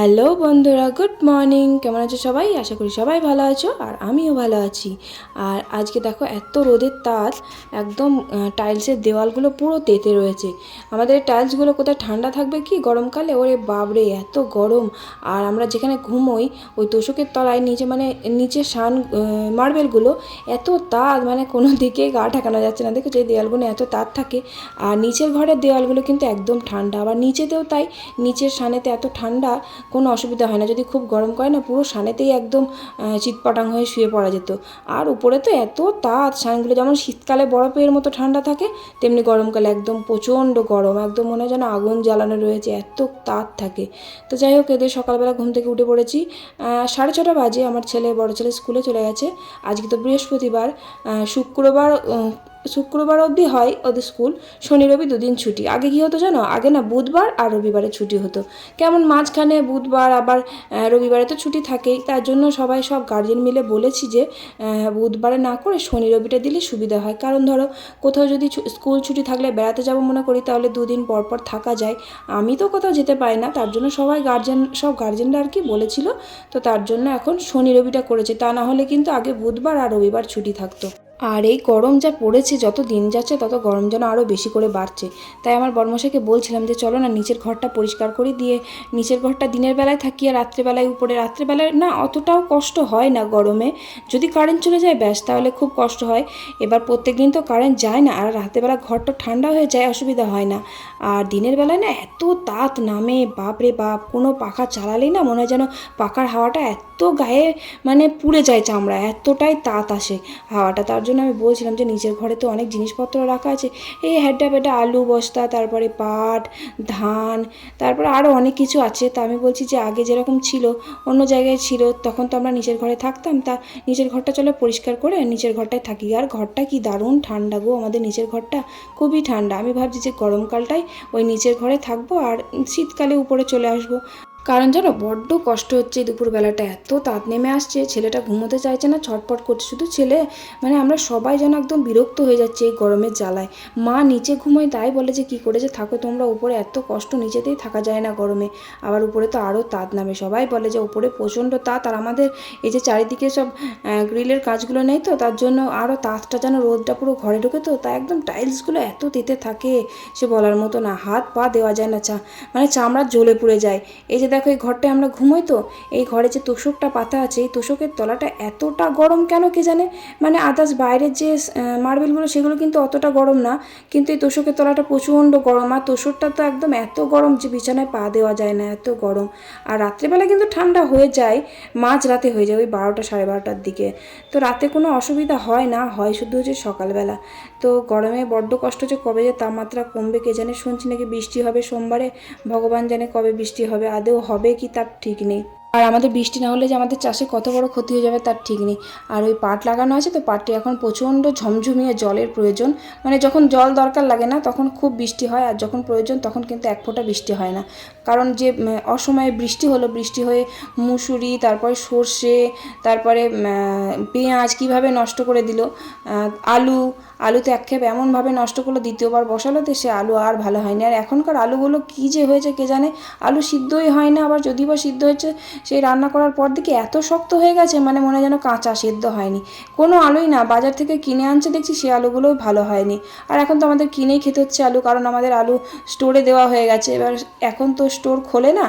Hello বন্ধুরা, good morning. কেমন আছো সবাই? আশা করি সবাই ভালো আছো আর আমিও ভালো আছি। আর আজকে দেখো এত রোদের তাপ, একদম টাইলসের দেওয়ালগুলো পুরো তেতে রয়েছে। আমাদের টাইলসগুলো কোথায় ঠান্ডা থাকবে কি গরমকালে? ওরে বাবরে এত গরম। আর আমরা যেখানে ঘুমোই, ওই তোষকের তলায় নিচে মানে নিচে সান মার্বেলগুলো, এত তাপ মানে কোনো দিকে গা ঠেকানো যাচ্ছে না। দেখো যে দেওয়ালগুলো এত তাপ থাকে। আর নিচের ঘরের দেওয়ালগুলো কিন্তু একদম ঠান্ডা। আবার নিচেতেও তাই, নিচের সানেতে এত ঠান্ডা কোনো অসুবিধা হয় না। যদি খুব গরম করে না, পুরো সানেতেই একদম চিৎপটাং হয়ে শুয়ে পড়া যেত। আর উপরে তো এত তাত সানগুলো, যেমন শীতকালে বরফের মতো ঠান্ডা থাকে, তেমনি গরমকালে একদম প্রচণ্ড গরম, একদম মনে হয় যেন আগুন জ্বালানো রয়েছে, এত তাত থাকে। তো যাই হোক, এদের সকালবেলা ঘুম থেকে উঠে পড়েছি। সাড়ে ছটা বাজে, আমার ছেলে, বড় ছেলে স্কুলে চলে গেছে। আজকে তো বৃহস্পতিবার শুক্রবার শুক্রবার অবধি হয় ওদের স্কুল। শনি, রবি দুদিন ছুটি। আগে কী হতো জানো? আগে না বুধবার আর রবিবারে ছুটি হতো। কেমন মাঝখানে বুধবার, আবার রবিবারে তো ছুটি থাকেই। তার জন্য সবাই সব গার্জেন মিলে বলেছি যে বুধবারে না করে শনি, রবিটা দিলে সুবিধা হয়। কারণ ধরো, কোথাও যদি স্কুল ছুটি থাকলে বেড়াতে যাব মনে করি, তাহলে দুদিন পর পর থাকা যায়। আমি তো কোথাও যেতে পারি না। তার জন্য সবাই গার্জেন সব গার্জেনরা আর কি বলেছিল। তো তার জন্য এখন শনি, রবিটা করেছে। তা না হলে কিন্তু আগে বুধবার আর রবিবার ছুটি থাকতো। আর এই গরম যা পড়েছে, যত দিন যাচ্ছে, তত গরম যেন আরও বেশি করে বাড়ছে। তাই আমার বর্মশাইকে বলছিলাম যে, চলো না, নিচের ঘরটা পরিষ্কার করে দিয়ে, নিচের ঘরটা দিনের বেলায় থাকি আর রাত্রেবেলায় উপরে। রাত্রেবেলায় না, অতটাও কষ্ট হয় না গরমে। যদি কারেন্ট চলে যায়, ব্যাস, তাহলে খুব কষ্ট হয়। এবার প্রত্যেক দিন তো কারেন্ট যায় না, আর রাতেরবেলা ঘরটা ঠান্ডা হয়ে যায়, অসুবিধা হয় না। আর দিনের বেলায় না, এত তাত নামে বাপরে বাপ, কোনো পাখা চালালেই না মনে হয় যেন পাখার হাওয়াটা এত গায়ে মানে পুড়ে যায় চামড়া এতটাই তাত আসে হাওয়াটা। তার জন্য আমি বলছিলাম যে নিজের ঘরে তো অনেক জিনিসপত্র রাখা আছে। এই হ্যাডা বেডা আলু বস্তা, তারপরে পাট, ধান, তারপরে আরও অনেক কিছু আছে। তা আমি বলছি যে আগে যেরকম ছিল, অন্য জায়গায় ছিল, তখন তো আমরা নিচের ঘরে থাকতাম। তা নিচের ঘরটা চলো পরিষ্কার করে নিচের ঘরটায় থাকি। আর ঘরটা কি দারুণ ঠান্ডা গো, আমাদের নিচের ঘরটা খুবই ঠান্ডা। আমি ভাবছি যে গরমকালটাই ওই নিচের ঘরে থাকব আর শীতকালে উপরে চলে আসব। কারণ জানো, বড্ড কষ্ট হচ্ছে দুপুরবেলাটা। এত তাপ নেমে আসছে, ছেলেটা ঘুমোতে চাইছে না ছটপট করছে। শুধু ছেলে মানে আমরা সবাই যেন একদম বিরক্ত হয়ে যাচ্ছে এই গরমের জ্বালায়। মা নিচে ঘুমোয়, তাই বলে যে, কী করে যে থাকো তোমরা উপরে। এত কষ্ট নিচেতেই থাকা যায় না গরমে। আবার উপরে তো আরও তাত নামে। সবাই বলে যে, উপরে প্রচণ্ড তাত আর আমাদের এই যে চারিদিকে সব গ্রিলের কাজগুলো নেই তো, তার জন্য আরও তাতটা যেন রোদটা পুরো ঘরে ঢুকে তো, তাই একদম টাইলসগুলো এত তেতে থাকে, সে বলার মতো না। হাত পা দেওয়া যায় না চা মানে চামড়া জ্বলে পুড়ে যায়। এই যে দেখো, এই ঘরটায় আমরা ঘুমোই তো। এই ঘরে যে তোষকটা পাতা আছে, এই তোষকের তলাটা এতটা গরম কেন কে জানে? মানে আদার্স বাইরের যে মার্বেলগুলো, সেগুলো কিন্তু অতটা গরম না। কিন্তু এই তোষকের তলাটা প্রচণ্ড গরম। আর তোষকটা তো একদম এত গরম যে বিছানায় পা দেওয়া যায় না, এত গরম। আর রাত্রেবেলা কিন্তু ঠান্ডা হয়ে যায় মাঝ রাতে হয়ে যায়, ওই বারোটা, সাড়ে বারোটার দিকে। তো রাতে কোনো অসুবিধা হয় না, হয় শুধু হচ্ছে সকালবেলা। তো গরমে বড্ড কষ্ট যে কবে যে তাপমাত্রা কমবে কে জানে? শুনছি নাকি বৃষ্টি হবে সোমবারে, ভগবান জানে কবে বৃষ্টি হবে। আদেও হবে কি তার ঠিক নেই। আর আমাদের বৃষ্টি না হলে যে আমাদের চাষে কত বড় ক্ষতি হয়ে যাবে তার ঠিক নেই। আর ওই পাট লাগানো আছে তো পাটটি এখন প্রচণ্ড ঝমঝমিয়ে জলের প্রয়োজন। মানে যখন জল দরকার লাগে না তখন খুব বৃষ্টি হয়। আর যখন প্রয়োজন তখন কিন্তু এক ফোঁটা বৃষ্টি হয় না। কারণ যে অসময়ে বৃষ্টি হলো বৃষ্টি হয়ে মুসুরি তারপরে সর্ষে তারপরে পেঁয়াজ কীভাবে নষ্ট করে দিল আহ, আলু আলুতে একক্ষেপ এমনভাবে নষ্ট করল, দ্বিতীয়বার বসালো, তো সে আলু আর ভালো হয়নি। আর এখনকার আলুগুলো কী যে হয়েছে কে জানে? আলু সিদ্ধই হয় না, আবার যদি বা সিদ্ধ হয়েছে সেই রান্না করার পর দিকে এত শক্ত হয়ে গেছে মানে মনে যেন কাঁচা সেদ্ধ হয়নি। কোনো আলুই না, বাজার থেকে কিনে আনছে, দেখছি সে আলুগুলোই ভালো হয়নি। আর এখন তো আমাদের কিনেই খেতে হচ্ছে আলু, কারণ আমাদের আলু স্টোরে দেওয়া হয়ে গেছে। এবার এখন তো স্টোর খোলে না,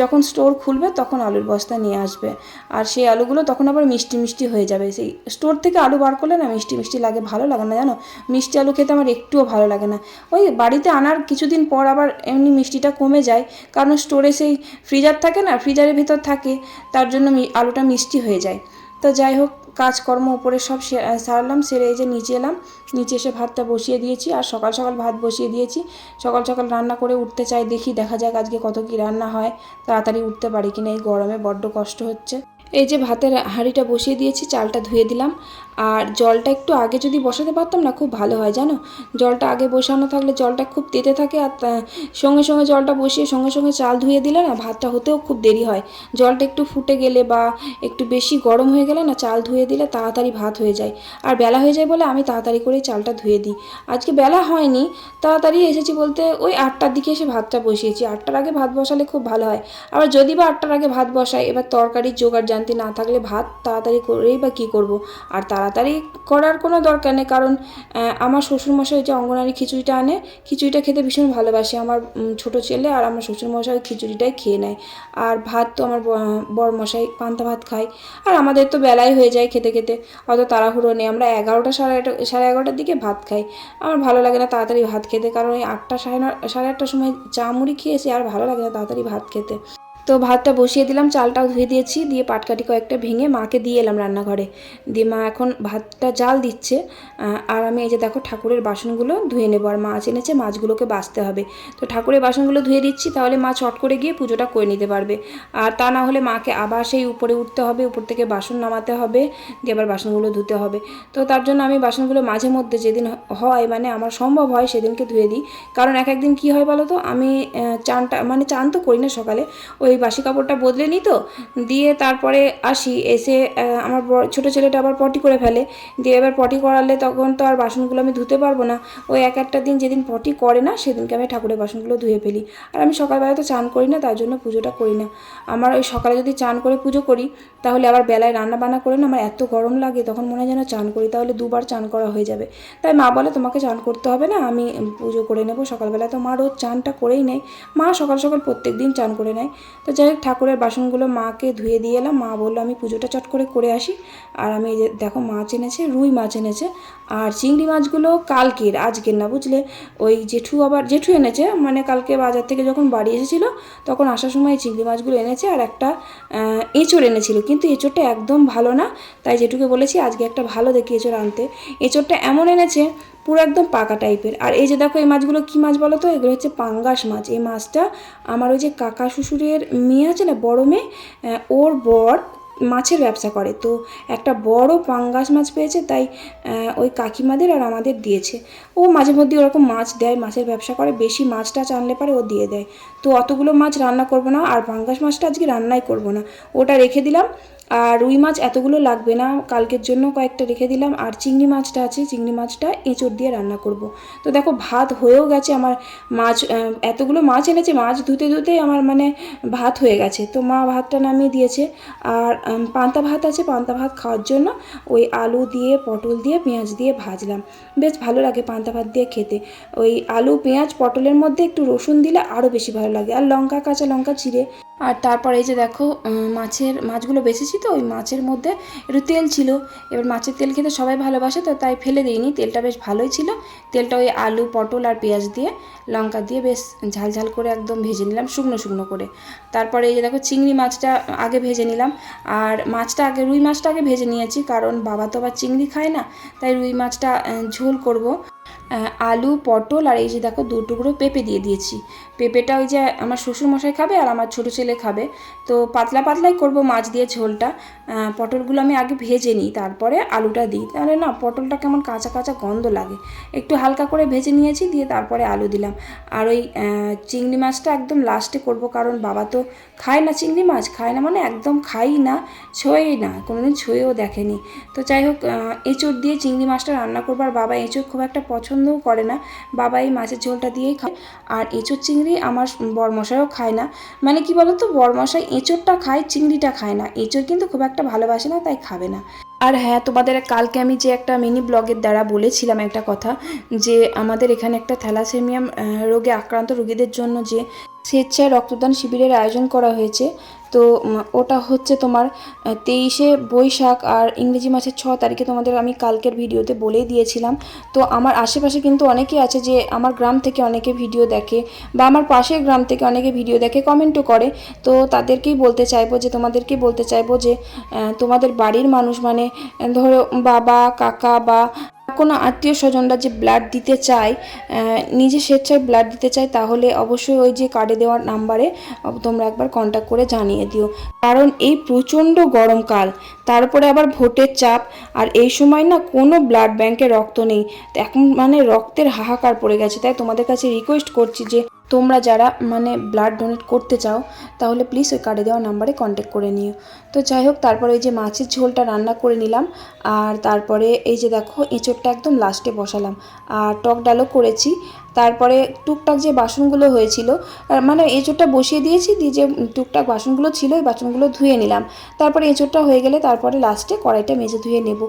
যখন স্টোর খুলবে তখন আলুর বস্তা নিয়ে আসবে। আর সেই আলুগুলো তখন আবার মিষ্টি মিষ্টি হয়ে যাবে। সেই স্টোর থেকে আলু বার করলে না মিষ্টি মিষ্টি লাগে, ভালো লাগে না জানো? মিষ্টি আলু খেতে আমার একটুও ভালো লাগে না। ওই বাড়িতে আনার কিছুদিন পর আবার এমনি মিষ্টিটা কমে যায়, কারণ স্টোরে সেই ফ্রিজার থাকে না ফ্রিজারের ভিতর থাকে, তার জন্য আলুটা মিষ্টি হয়ে যায়। তো যাই হোক, কাজকর্ম উপরে সব সারলাম, সেরে এই যে নিচে এলাম, নিচে এসে ভাতটা বসিয়ে দিয়েছি, আর সকাল সকাল ভাত বসিয়ে দিয়েছি। সকাল সকাল রান্না করে উঠতে চাই, দেখি দেখা যাক আজকে কত কি রান্না হয়, তাড়াতাড়ি উঠতে পারি কিনা, এই গরমে বড্ড কষ্ট হচ্ছে। এই যে ভাতের হাঁড়িটা বসিয়ে দিয়েছি, চালটা ধুয়ে দিলাম আর জলটা একটু আগে যদি বসাতে পারতাম না, খুব ভালো হয়, জানো? জলটা আগে বসানো থাকলে জলটা খুব তেতে থাকে আর সঙ্গে সঙ্গে জলটা বসিয়ে সঙ্গে সঙ্গে চাল ধুয়ে দিলে না, ভাতটা হতেও খুব দেরি হয়। জলটা একটু ফুটে গেলে বা একটু বেশি গরম হয়ে গেলে না, চাল ধুয়ে দিলে তাড়াতাড়ি ভাত হয়ে যায়। আর বেলা হয়ে যায় বলে আমি তাড়াতাড়ি করেই চালটা ধুয়ে দিই। আজকে বেলা হয়নি, তাড়াতাড়ি এসেছি বলতে ওই আটটার দিকে এসে ভাতটা বসিয়েছি। আটটার আগে ভাত বসালে খুব ভালো হয়। আবার যদি বা আটটার আগে ভাত বসাই, এবার তরকারির জোগাড় জানতে না থাকলে ভাত তাড়াতাড়ি করেই বা কী করব? আর তাড়াতাড়ি করার কোনো দরকার নেই। কারণ আমার শ্বশুরমশাই যে অঙ্গনারী খিচুড়িটা আনে, খিচুড়িটা খেতে ভীষণ ভালোবাসে। আমার ছোট ছেলে আর আমার শ্বশুরমশাই খিচুড়িটাই খেয়ে নেয়। আর ভাত তো আমার ব- বড়মশাই পান্তা ভাত খায়। আর আমাদের তো বেলাই হয়ে যায় খেতে খেতে। অত তাড়াহুড়ো নেই। আমরা এগারোটা সাড়ে সাড়ে এগারোটার দিকে ভাত খাই। আমার ভালো লাগে না তাড়াতাড়ি ভাত খেতে। কারণ ওই আটটা, সাড়ে সাড়ে আটটার সময় চা মুড়ি খেয়েছি আর ভালো লাগে না তাড়াতাড়ি ভাত খেতে। তো ভাতটা বসিয়ে দিলাম, চালটাও ধুয়ে দিয়েছি, দিয়ে পাটকাটি কয়েকটা ভেঙে মাকে দিয়ে এলাম রান্নাঘরে। দিয়ে মা এখন ভাতটা জাল দিচ্ছে আর আমি এই যে দেখো ঠাকুরের বাসনগুলো ধুয়ে নেব, আর মাছ এনেছে, মাছগুলোকে বাছতে হবে। তো ঠাকুরের বাসনগুলো ধুয়ে দিচ্ছি, তাহলে মা চট করে গিয়ে পুজোটা করে নিতে পারবে। আর তা না হলে মাকে আবার সেই উপরে উঠতে হবে, উপর থেকে বাসন নামাতে হবে, দিয়ে আবার বাসনগুলো ধুতে হবে। তো তার জন্য আমি বাসনগুলো মাঝে মধ্যে যেদিন হয় মানে আমার সম্ভব হয় সেদিনকে ধুয়ে দিই। কারণ এক একদিন কী হয় বলো তো, আমি চানটা মানে চান তো করি না সকালে, ওই বাসি কাপড়টা বদলে নিই তো, দিয়ে তারপরে আসি, এসে আমার ছোটো ছেলেটা আবার পটি করে ফেলে, দিয়ে এবার পটি করালে তখন তো আর বাসনগুলো আমি ধুতে পারব না। ওই এক একটা দিন যেদিন পটি করে না, সেদিনকে আমি ঠাকুরের বাসনগুলো ধুয়ে ফেলি। আর আমি সকালবেলা তো চান করি না, তার জন্য পুজোটা করি না। আমার ওই সকালে যদি চান করে পুজো করি, তাহলে আবার বেলায় রান্না বান্না করে না, আমার এত গরম লাগে, তখন মনে হয় যেন চান করি, তাহলে দুবার চান করা হয়ে যাবে। তাই মা বলে, তোমাকে চান করতে হবে না, আমি পুজো করে নেব। সকালবেলা তো মা রোজ চানটা করেই নেয়। মা সকাল সকাল প্রত্যেক দিন চান করে নেয়। তো যাই হোক, ঠাকুরের বাসনগুলো মাকে ধুয়ে দিয়ে এলাম। মা বলল, আমি পুজোটা চট করে করে আসি। আর আমি দেখো, মাছ এনেছে, রুই মাছ এনেছে, আর চিংড়ি মাছগুলো কালকের, আজকের না, বুঝলে? ওই জেঠু আবার, জেঠু এনেছে মানে কালকে বাজার থেকে যখন বাড়ি এসেছিল, তখন আসার সময় চিংড়ি মাছগুলো এনেছে আর একটা এঁচড় এনেছিল। কিন্তু এঁচড়টা একদম ভালো না, তাই জেঠুকে বলেছি, আজকে একটা ভালো দেখে এঁচড় আনতে। এঁচড়টা এমন এনেছে পুরো একদম পাকা টাইপের। আর এই যে দেখো এই মাছগুলো কী মাছ বলো তো? এগুলো হচ্ছে পাঙ্গাস মাছ। এই মাছটা আমার ওই যে কাকা শ্বশুরের মেয়ে আছে না, বড় মেয়ে ওর বর মাছের ব্যবসা করে। তো একটা বড় পাঙ্গাস মাছ পেয়েছে, তাই ওই কাকিমাদের আর আমাদের দিয়েছে। ও মাঝে মধ্যে ওরকম মাছ দেয়, মাছের ব্যবসা করে, বেশি মাছটা চানলে পারে ও দিয়ে দেয়। তো অতগুলো মাছ রান্না করব না, আর পাঙ্গাস মাছটা আজকে রান্নাই করব না। ওটা রেখে দিলাম আর রুই মাছ এতগুলো লাগবে না, কালকের জন্য কয়েকটা রেখে দিলাম। আর চিংড়ি মাছটা আছে, চিংড়ি মাছটা এঁচড় দিয়ে রান্না করব। তো দেখো, ভাত হয়েও গেছে আমার মাছ এতগুলো মাছ এনেছে, মাছ ধুতে ধুতেই আমার মানে ভাত হয়ে গেছে। তো মা ভাতটা নামিয়ে দিয়েছে। আর পান্তা ভাত আছে, পান্তা ভাত খাওয়ার জন্য ওই আলু দিয়ে, পটল দিয়ে, পেঁয়াজ দিয়ে ভাজলাম। বেশ ভালো লাগে পান্তা ভাত দিয়ে খেতে। ওই আলু, পেঁয়াজ, পটলের মধ্যে একটু রসুন দিলে আরও বেশি ভালো লাগে। আর লঙ্কা, কাঁচা লঙ্কা চিড়ে আর তারপর এই যে দেখো মাছের, মাছগুলো বেছেছি তো, ওই মাছের মধ্যে একটু তেল ছিল। এবার মাছের তেল খেতে সবাই ভালোবাসে তো, তাই ফেলে দিইনি। তেলটা বেশ ভালোই ছিল। তেলটা ওই আলু, পটল আর পেঁয়াজ দিয়ে, লঙ্কা দিয়ে বেশ ঝাল ঝাল করে একদম ভেজে নিলাম, শুকনো শুকনো করে। তারপরে এই যে দেখো, চিংড়ি মাছটা আগে ভেজে নিলাম। আর মাছটা আগে, রুই মাছটা আগে ভেজে নিয়েছি, কারণ বাবা তো আবার চিংড়ি খায় না, তাই রুই মাছটা ঝোল করব। আলু, পটল আর এই যে দেখো দু টুকরো পেঁপে দিয়ে দিয়েছি। পেঁপেটা ওই যে আমার শ্বশুর মশাই খাবে আর আমার ছোটো ছেলে খাবে। তো পাতলা পাতলাই করব মাছ দিয়ে ঝোলটা। পটলগুলো আমি আগে ভেজে নিই, তারপরে আলুটা দিই। তাহলে না পটলটা কেমন কাঁচা কাঁচা গন্ধ লাগে। একটু হালকা করে ভেজে নিয়েছি, দিয়ে তারপরে আলু দিলাম। আর ওই চিংড়ি মাছটা একদম লাস্টে করব, কারণ বাবা তো খায় না চিংড়ি মাছ। খায় না মানে একদম খাই না, ছোঁয়েই না। কোনোদিন ছুঁয়েও দেখেনি। তো যাই হোক এঁচোড় দিয়ে চিংড়ি মাছটা রান্না করবার বাবা এঁচোড় খুব একটা পছন্দও করে না। বাবা এই মাছের ঝোলটা দিয়েই খায়। আর এঁচোড় চিংড়ি আমার বরমশাইও খায় না। মানে কি বলতো? বরমশাই এঁচোড়টা খায়, চিংড়িটা খায় না। এঁচোড় কিন্তু খুব একটা ভালোবাসে না, তাই খাবে না। আর হ্যাঁ তোমাদের কালকে আমি যে একটা মিনি ব্লগের দ্বারা বলেছিলাম একটা কথা, যে আমাদের এখানে একটা থ্যালাসেমিয়াম রোগে আক্রান্ত রোগীদের জন্য যে স্বেচ্ছায় রক্তদান শিবিরের আয়োজন করা হয়েছে। তো ওটা হচ্ছে তোমার তেইশে বৈশাখ আর ইংরেজি মাসের ছ তারিখে তোমাদের আমি কালকের ভিডিওতে বলেই দিয়েছিলাম। তো, আমার আশেপাশে কিন্তু অনেকেই আছে যে আমার গ্রাম থেকে অনেকে ভিডিও দেখে বা আমার পাশের গ্রাম থেকে অনেকে ভিডিও দেখে, কমেন্টও করে। তো, তাদেরকেই বলতে চাইব যে, তোমাদেরকেই বলতে চাইব যে তোমাদের বাড়ির মানুষ মানে ধরো বাবা, কাকা বা কোনো আত্মীয় স্বজনরা যে ব্লাড দিতে চায় নিজে স্বেচ্ছায় ব্লাড দিতে চায়, তাহলে অবশ্যই ওই যে কার্ডে দেওয়ার নাম্বারে তোমরা একবার কন্ট্যাক্ট করে জানিয়ে দিও। কারণ এই প্রচণ্ড গরমকাল তারপরে আবার ভোটের চাপ, আর এই সময় না কোনো ব্লাড ব্যাংকে রক্ত নেই। এখন মানে রক্তের হাহাকার পড়ে গেছে, তাই তোমাদের কাছে রিকোয়েস্ট করছি যে তোমরা যারা মানে ব্লাড ডোনেট করতে চাও, তাহলে প্লিজ ওই কার্ডে দেওয়া নাম্বারে কন্ট্যাক্ট করে নিও। তো যাই হোক, তারপরে এই যে মাছের ঝোলটা রান্না করে নিলাম, আর তারপরে এই যে দেখো, এঁচোড়টা একদম লাস্টে বসালাম। আর টক ডালও করেছি। তারপরে টুকটাক যে বাসনগুলো হয়েছিল মানে এঁচোড়টা বসিয়ে দিয়েছি, দিয়ে যে টুকটাক বাসনগুলো ছিল, ওই বাসনগুলো ধুয়ে নিলাম। তারপরে এঁচোড়টা হয়ে গেলে তারপরে লাস্টে কড়াইটা মেজে ধুয়ে নেব।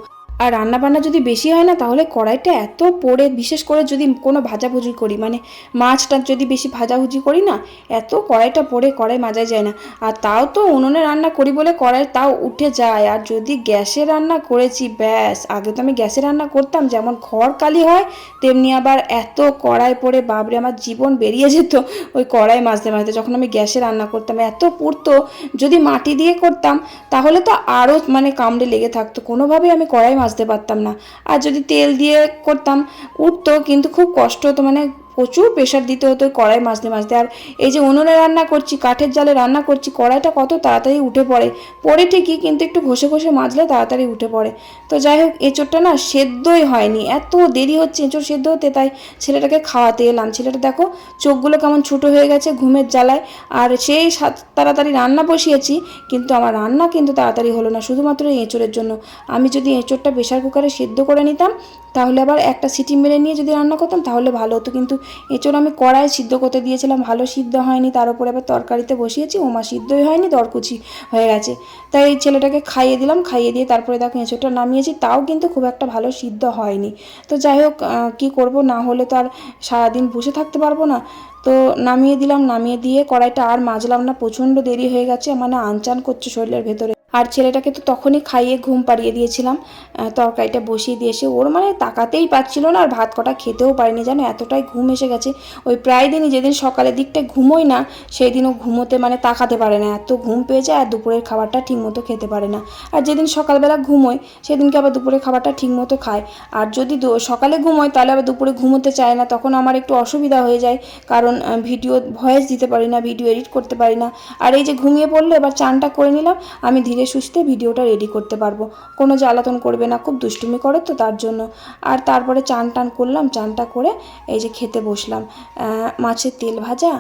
আর রান্না বান্না যদি বেশি হয় না, তাহলে কড়াইটা এত পড়ে, বিশেষ করে যদি কোনো ভাজাভুজি করি মানে মাছটা যদি বেশি ভাজাভুজি করি না, এত কড়াইটা পড়ে, কড়াই মাজাই যায় না। আর তাও তো উনুনে রান্না করি বলে কড়াই তাও উঠে যায়। আর যদি গ্যাসে রান্না করেছি, ব্যাস, আগে তো আমি গ্যাসে রান্না করতাম, যেমন খড় কালি হয়, তেমনি আবার এত কড়াই পড়ে বাবরে আমার জীবন বেরিয়ে যেত ওই কড়াই মাজতে মাজতে যখন আমি গ্যাসে রান্না করতাম, এত পুড়তো, যদি মাটি দিয়ে করতাম, তাহলে তো আরও মানে কামড়ে লেগে থাকতো। কোনোভাবেই আমি কড়াই মাজতে পারতাম না। আর যদি তেল দিয়ে করতাম উঠতো কিন্তু খুব কষ্ট হতো মানে প্রচুর প্রেশার দিতে হতো কড়াই মাজতে মাজতে আর এই যে উনুনে রান্না করছি, কাঠের জালে রান্না করছি, কড়াইটা কত তাড়াতাড়ি উঠে পড়ে। পড়ে ঠিকই কিন্তু একটু ঘষে ঘষে মাজলে তাড়াতাড়ি উঠে পড়ে। তো যাই হোক, এঁচোড়টা না সেদ্ধই হয়নি। এত দেরি হচ্ছে, এঁচোড় সেদ্ধ হতে, তাই ছেলেটাকে খাওয়াতে এলাম। ছেলেটা দেখো, চোখগুলো কেমন ছোটো হয়ে গেছে ঘুমের জ্বালায়। আর সেই তাড়াতাড়ি রান্না বসিয়েছি, কিন্তু আমার রান্না কিন্তু তাড়াতাড়ি হলো না, শুধুমাত্র এই এঁচোড়ের জন্য। আমি যদি এঁচোড়টা প্রেশার কুকারে সেদ্ধ করে নিতাম, তাহলে আবার একটা সিটি মেরে নিয়ে যদি রান্না করতাম, তাহলে ভালো হতো। কিন্তু এঁচোড় আমি কড়াই সিদ্ধ করতে দিয়েছিলাম, ভালো সিদ্ধ হয়নি, তার উপরে আবার তরকারিতে বসিয়েছি, ওমা সিদ্ধই হয়নি, দরকুচি হয়ে গেছে। তাই এই ছেলেটাকে খাইয়ে দিলাম, খাইয়ে দিয়ে তারপরে দেখো এঁচোড়টা নামিয়েছি, তাও কিন্তু খুব একটা ভালো সিদ্ধ হয়নি। তো যাই হোক কী করব, না হলে তো আর সারাদিন বসে থাকতে পারব না। তো নামিয়ে দিলাম, নামিয়ে দিয়ে কড়াইটা আর মাজলাম না, প্রচণ্ড দেরি হয়ে গেছে মানে আনচান করছে শরীরের ভেতরে। আর ছেলেটাকে তো তখনই খাইয়ে ঘুম পাড়িয়ে দিয়েছিলাম তরকারিটা বসিয়ে দিয়ে এসে ওর মানে তাকাতেই পাচ্ছিল না আর ভাত কটা খেতেও পারিনি জানো এতটাই ঘুম এসে গেছে। ওই প্রায় দিনই যেদিন সকালের দিকটায় ঘুমোই না সেই দিনও ঘুমোতে মানে তাকাতে পারে না, এত ঘুম পেয়ে যায় আর দুপুরের খাবারটা ঠিকমতো খেতে পারে না। আর যেদিন সকালবেলা ঘুমোয় সেদিনকে আবার দুপুরের খাবারটা ঠিকমতো খায়। আর যদি সকালে ঘুমোয়, তাহলে আবার দুপুরে ঘুমোতে চায় না, তখন আমার একটু অসুবিধা হয়ে যায়। কারণ ভিডিও, ভয়েস দিতে পারি না, ভিডিও এডিট করতে পারি না। আর এই যে ঘুমিয়ে পড়ল, এবার চানটা করে নিলাম, আমি ধীরে সুস্থে ভিডিওটা রেডি করতে পারব। কোনো জ্বালাতন করবে না, খুব দুষ্টুমি করে তো তার জন্য। আর তারপরে চান টান করলাম, চানটা করে এই যে খেতে বসলাম। মাছের তেল ভাজা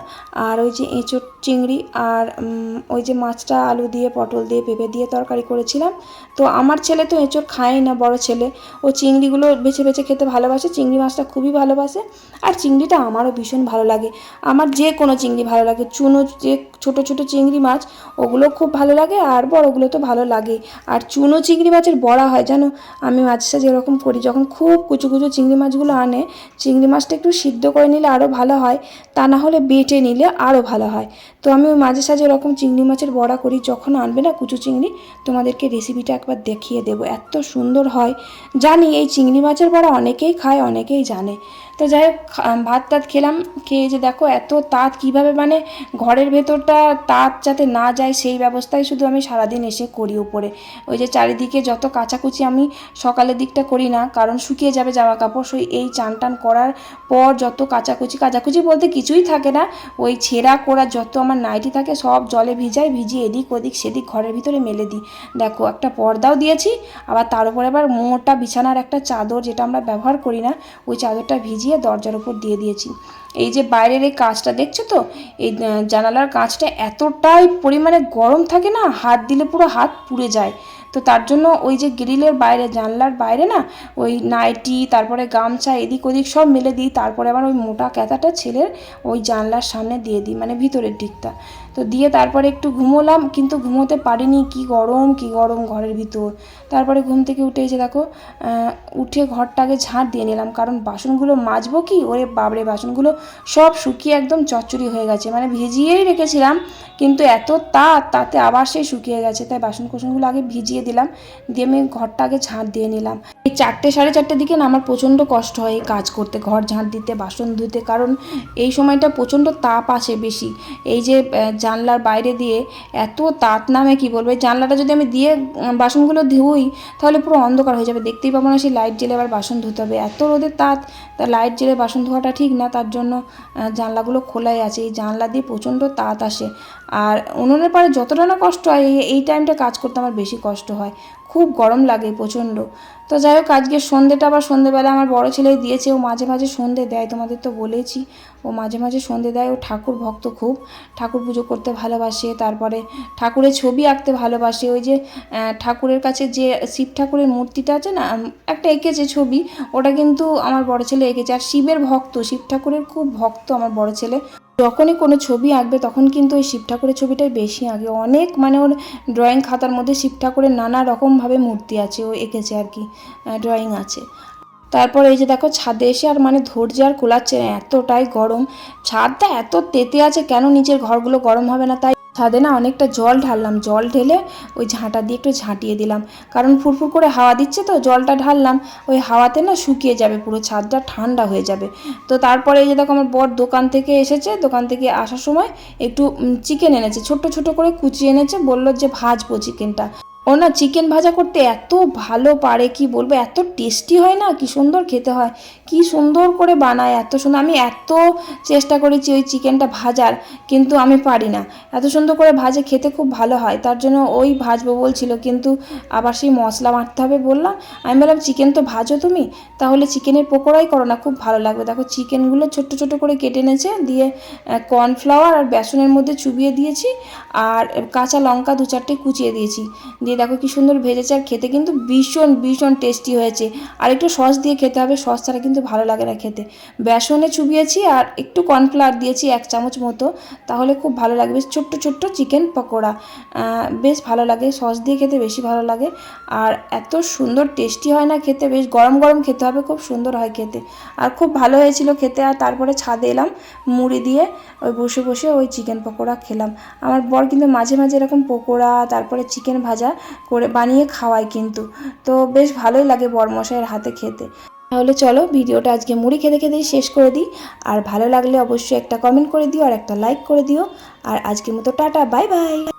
আর ওই যে এঁচোড় চিংড়ি আর ওই যে মাছটা আলু দিয়ে, পটল দিয়ে, পেঁপে দিয়ে তরকারি করেছিলাম। তো আমার ছেলে তো এঁচোড় খায় না, বড় ছেলে। ও চিংড়িগুলো বেছে বেছে খেতে ভালোবাসে, চিংড়ি মাছটা খুবই ভালোবাসে। আর চিংড়িটা আমারও ভীষণ ভালো লাগে। আমার যে কোনো চিংড়ি ভালো লাগে। চুনো যে ছোট ছোট চিংড়ি মাছ, ওগুলো খুব ভালো লাগে আর বড়গুলো তো ভালো লাগে। আর চুনো চিংড়ি মাছের বড়া হয়, জানো? আমি মাঝে সাঝে এরকম করি, যখন খুব কুচু কুচু চিংড়ি মাছগুলো আনে, চিংড়ি মাছটা একটু সিদ্ধ করে নিলে আরও ভালো হয়, তা না হলে বেটে নিলে আরও ভালো হয়। তো আমি ওই মাঝে সাঝে এরকম চিংড়ি মাছের বড়া করি, যখন আনবে না কুচু চিংড়ি, তোমাদেরকে রেসিপিটা একবার দেখিয়ে দেবো, এত সুন্দর হয়। জানি এই চিংড়ি মাছের বড়া অনেকেই খায়, অনেকেই জানে। তো যাই হোক ভাত টাত খেলাম, খেয়ে যে দেখো এত তাঁত কীভাবে মানে ঘরের ভেতরটা তাঁত যাতে না যায়, সেই ব্যবস্থাই শুধু আমি সারাদিন এসে করি উপরে। ওই যে চারিদিকে যত কাচাকুচি আমি সকালের দিকটা করি না, কারণ শুকিয়ে যাবে জামা কাপড়, সেই এই চান টান করার পর যত কাচাকুচি কাচাকুচি বলতে কিছুই থাকে না, ওই ছেঁড়া করা যত আমার নাইটি থাকে সব জলে ভিজাই, ভিজিয়ে এদিক ওদিক, সেদিক ঘরের ভিতরে মেলে দিই। দেখো একটা পর্দাও দিয়েছি, আবার তার উপরে আবার মোটা বিছানার একটা চাদর যেটা আমরা ব্যবহার করি না, ওই চাদরটা ভিজিয়ে দরজার উপর দিয়ে দিয়েছি। এই যে বাইরের এই কাঁচটা দেখছ তো? এই জানালার কাঁচটা এতটাই পরিমাণে গরম থাকে না, হাত দিলে পুরো হাত পুড়ে যায়। তো তার জন্য ওই যে গ্রিলের বাইরে, জানলার বাইরে না, ওই নাইটি, তারপরে গামছা, এদিক ওদিক সব মেলে দিই, তারপরে আবার ওই মোটা ক্যাথাটা ছেলের ওই জানলার সামনে দিয়ে দিই মানে ভিতরের দিকটা। তো দিয়ে তারপরে একটু ঘুমোলাম, কিন্তু ঘুমোতে পারিনি। কি গরম কি গরম ঘরের ভিতর। তারপরে ঘুম থেকে উঠে এসে দেখো উঠে ঘরটাকে ঝাঁট দিয়ে নিলাম। কারণ বাসনগুলো মাজবো কি? ওরে বাবরে বাসনগুলো সব শুকিয়ে একদম চচ্চড়ি হয়ে গেছে। মানে ভিজিয়েই রেখেছিলাম, কিন্তু এত তাপ তাতে আবার সেই শুকিয়ে গেছে। তাই বাসন কোসনগুলো আগে ভিজিয়ে দিলাম, দিয়ে আমি ঘরটা আগে ঝাঁট দিয়ে নিলাম। এই চারটে, সাড়ে চারটের দিকে না আমার প্রচণ্ড কষ্ট হয় এই কাজ করতে, ঘর ঝাঁট দিতে, বাসন ধুতে। কারণ এই সময়টা প্রচণ্ড তাপ আসে বেশি। এই যে জানলার বাইরে দিয়ে এত তাঁত নামে কি বলবে? জানলাটা যদি আমি দিয়ে বাসনগুলো ধুই, তাহলে পুরো অন্ধকার হয়ে যাবে। দেখতেই পাবো না সেই লাইট জেলে আবার বাসন ধুতে হবে। এত রোদের তাঁত, তা লাইট জেলে বাসন ধোয়াটা ঠিক না, তার জন্য জানলাগুলো খোলাই আছে। এই জানলা দিয়ে প্রচণ্ড তাঁত আসে। আর উনুনের পাড়ে যতটা না কষ্ট হয়, এই- এই টাইমটা কাজ করতে আমার বেশি কষ্ট হয়। খুব গরম লাগে প্রচণ্ড। তো যাই হোক আজকে সন্ধেটা আবার সন্ধেবেলা আমার বড় ছেলে দিয়েছে, ও মাঝে মাঝে সন্ধে দেয়, তোমাদের তো বলেছি ও মাঝে মাঝে সন্ধে দেয়, ও ঠাকুর ভক্ত খুব। ঠাকুর পুজো করতে ভালোবাসে, তারপরে ঠাকুরের ছবি আঁকতে ভালোবাসে। ওই যে ঠাকুরের কাছে যে শিব ঠাকুরের মূর্তিটা আছে না একটা এঁকেছে ছবি, ওটা কিন্তু আমার বড় ছেলে এঁকেছে। আর শিবের ভক্ত, শিব ঠাকুরের খুব ভক্ত আমার বড় ছেলে। যখনই কোনো ছবি আঁকবে, তখন কিন্তু ওই শিব ঠাকুরের ছবিটাই বেশি আঁকে। অনেক মানে ওর ড্রয়িং খাতার মধ্যে শিব ঠাকুরের নানা রকমভাবে মূর্তি আছে, ও এঁকেছে আর কি ড্রয়িং আছে। তারপর এই যে দেখো, ছাদে এসে আর মানে ধৈর্য আর কোলাচ্ছে না, এতটাই গরম। ছাদটা এত তেতে আছে, কেন নিচের ঘরগুলো গরম হবে না? তাই ছাদে না অনেকটা জল ঢাললাম। জল ঢেলে ওই ঝাঁটা দিয়ে একটু ঝাঁটিয়ে দিলাম। কারণ ফুরফুর করে হাওয়া দিচ্ছে তো, জলটা ঢাললাম। ওই হাওয়াতে না শুকিয়ে যাবে পুরো, ছাদটা ঠান্ডা হয়ে যাবে। তো তারপরে এই যে দেখো আমার বর দোকান থেকে এসেছে। দোকান থেকে আসার সময় একটু চিকেন এনেছে। ছোট ছোট করে কুচিয়ে এনেছে। বলল যে ভাজবো চিকেনটা ও না চিকেন ভাজা করতে এত ভালো পারে, কি বলব? এত টেস্টি হয় না? কি সুন্দর খেতে হয়। কি সুন্দর করে বানায় এত সুন্দর। আমি এত চেষ্টা করেছি ওই চিকেনটা ভাজার, কিন্তু আমি পারি না। এত সুন্দর করে ভাজে খেতে খুব ভালো হয়। তার জন্য ওই ভাজবো বলছিল, কিন্তু আবার সেই মশলা মারতে হবে বললাম। আমি বললাম চিকেন তো ভাজো তুমি? তাহলে চিকেনের পকোড়াই করো না, খুব ভালো লাগবে। দেখো, চিকেনগুলো ছোট্ট ছোট করে কেটে এনেছে দিয়ে কর্নফ্লাওয়ার আর বেসনের মধ্যে চুবিয়ে দিয়েছি, আর কাঁচা লঙ্কা দু চারটে কুচিয়ে দিয়েছি। দিয়ে দেখো কি সুন্দর ভেজেছে আর খেতে কিন্তু ভীষণ ভীষণ টেস্টি হয়েছে। আর একটু সস দিয়ে খেতে হবে সস ছাড়া কিন্তু ভালো লাগে না খেতে। বেসনে চুবিয়েছি আর একটু কর্নফ্লাওয়ার দিয়েছি এক চামচ মতো, তাহলে খুব ভালো লাগবে। ছোট্ট ছোট্ট চিকেন পকোড়া বেশ ভালো লাগে। সস দিয়ে খেতে বেশি ভালো লাগে। আর এত সুন্দর টেস্টি হয় না খেতে, বেশ গরম গরম খেতে হবে, খুব সুন্দর হয় খেতে। আর খুব ভালো হয়েছিল খেতে। আর তারপরে ছাদে এলাম, মুড়ি দিয়ে ওই বসে বসে ওই চিকেন পকোড়া খেলাম। আমার বর কিন্তু মাঝে মাঝে এরকম পকোড়া, তারপরে চিকেন ভাজা করে বানিয়ে খাওয়াই কিন্তু। তো বেশ ভালোই লাগে বরমশাইয়ের হাতে খেতে। তাহলে চলো ভিডিওটা আজকে মুড়ি খেতে খেতেই শেষ করে দিই। আর ভালো লাগলে অবশ্যই একটা কমেন্ট করে দিও আর একটা লাইক করে দিও। আর আজকের মতো টাটা বাই বাই